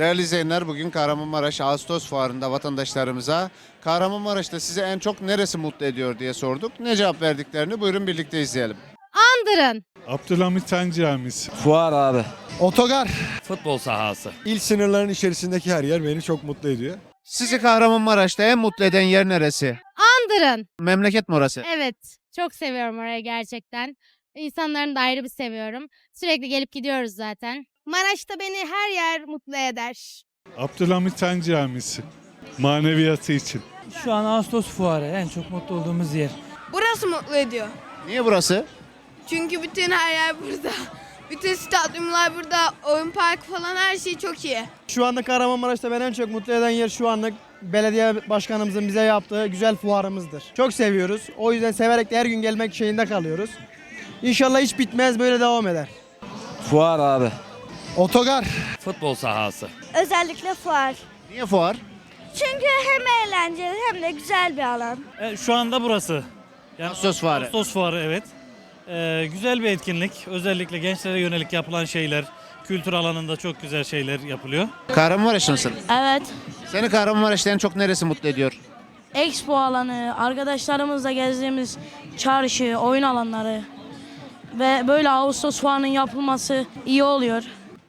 Değerli izleyenler bugün Kahramanmaraş Ağustos Fuarı'nda vatandaşlarımıza Kahramanmaraş'ta sizi en çok neresi mutlu ediyor diye sorduk. Ne cevap verdiklerini buyurun birlikte izleyelim. Andırın. Abdülhamit Han Camisi. Fuar abi. Otogar. Futbol sahası. İl sınırlarının içerisindeki her yer beni çok mutlu ediyor. Sizi Kahramanmaraş'ta en mutlu eden yer neresi? Andırın. Memleket mi orası? Evet. Çok seviyorum orayı gerçekten. İnsanlarını da ayrı bir seviyorum. Sürekli gelip gidiyoruz zaten. Maraş'ta beni her yer mutlu eder. Abdülhamit Han Camisi. Maneviyatı için. Şu an Ağustos fuarı en çok mutlu olduğumuz yer. Burası mutlu ediyor. Niye burası? Çünkü bütün her yer burada. Bütün stadyumlar burada, oyun parkı falan her şey çok iyi. Şu anda Kahramanmaraş'ta beni en çok mutlu eden yer şu anlık belediye başkanımızın bize yaptığı güzel fuarımızdır. Çok seviyoruz. O yüzden severek de her gün gelmek şeyinde kalıyoruz. İnşallah hiç bitmez böyle devam eder. Fuar abi. Otogar. Futbol sahası. Özellikle fuar. Niye fuar? Çünkü hem eğlenceli hem de güzel bir alan. E, şu anda burası. Yani Ağustos Fuarı. Ağustos Fuarı evet. E, güzel bir etkinlik. Özellikle gençlere yönelik yapılan şeyler, kültür alanında çok güzel şeyler yapılıyor. Kahramanmaraşlı mısın? Evet. Seni Kahramanmaraş'ta en çok neresi mutlu ediyor? Expo alanı, arkadaşlarımızla gezdiğimiz çarşı, oyun alanları ve böyle Ağustos fuarının yapılması iyi oluyor.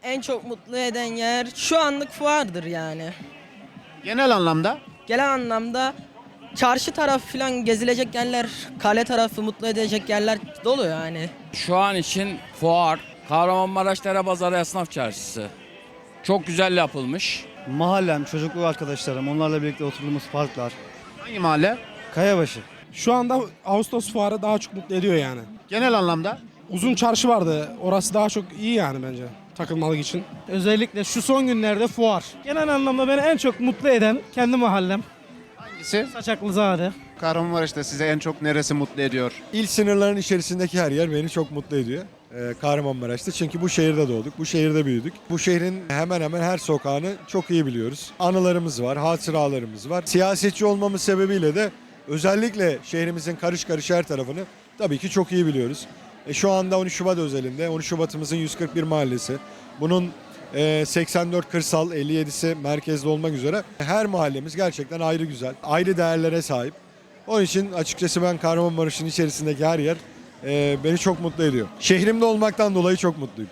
En çok mutlu eden yer şu anlık fuardır yani. Genel anlamda Gelen anlamda çarşı tarafı falan gezilecek yerler, kale tarafı mutlu edecek yerler dolu yani. Şu an için fuar. Kahramanmaraş Pazarı Esnaf Çarşısı. Çok güzel yapılmış. Mahallem, çocukluk arkadaşlarım, onlarla birlikte oturduğumuz parklar. hangi mahalle? Kayabaşı. Şu anda Ağustos fuarı daha çok mutlu ediyor yani. Genel anlamda. Uzun çarşı vardı. Orası daha çok iyi yani bence takılmalık için. Özellikle şu son günlerde fuar. Genel anlamda beni en çok mutlu eden kendi mahallem. Hangisi? Saçaklızade. Kahramanmaraş'ta sizi en çok neresi mutlu ediyor? İl sınırlarının içerisindeki her yer beni çok mutlu ediyor. Ee, Kahramanmaraş'ta çünkü bu şehirde doğduk, bu şehirde büyüdük. Bu şehrin hemen hemen her sokağını çok iyi biliyoruz. Anılarımız var, hatıralarımız var. Siyasetçi olmamız sebebiyle de özellikle şehrimizin karış karış her tarafını tabii ki çok iyi biliyoruz. E, şu anda 13 Şubat özelinde 13 Şubat'ımızın 141 mahallesi. Bunun e, 84 kırsal, 57'si merkezde olmak üzere her mahallemiz gerçekten ayrı güzel, ayrı değerlere sahip. Onun için açıkçası ben Kahramanmaraş'ın içerisindeki her yer e, beni çok mutlu ediyor. Şehrimde olmaktan dolayı çok mutluyum.